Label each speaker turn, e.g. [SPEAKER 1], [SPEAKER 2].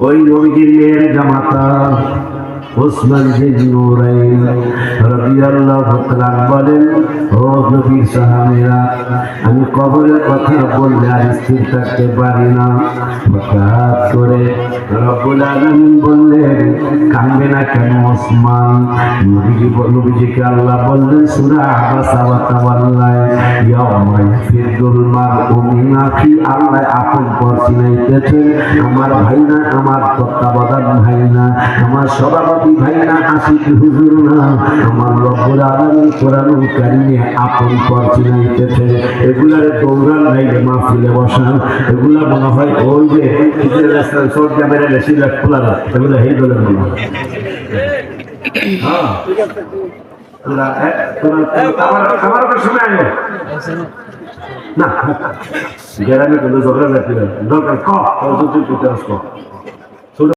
[SPEAKER 1] ওই নবীজির জামাতা ওসমান বিন নুরাইন রাদিয়াল্লাহু তাআলা বলেন, ও সাহাবীরা, আমি কবরের কথা বললে আর স্থির থাকতে পারি না। হঠাৎ করে রব্বুল আলামিন বললেন কাঁদবে না কেন ওসমান? নবীজি নবীজিকে আল্লাহ বললেন, সূরা আবাসা ওয়া তাওয়াল্লা ইয়াউমা আমার সভাপতি ভাই না না, আমার রব্বুল কোরআনুল কারিমে আপন পর চিনাইতেছে এগুলার দৌড়ান নাই মাহফিলে বসান। এগুলা মনে হয় ওই যে খিচুড়ি রাস্তার সব ক্যামেরা বেশি না এগুলো হেই বলে মনে হয়। হ্যাঁ। শুনে আয় না। গ্রামে কোনো ঝগড়া লাগবে দরকার ক? তুই করতে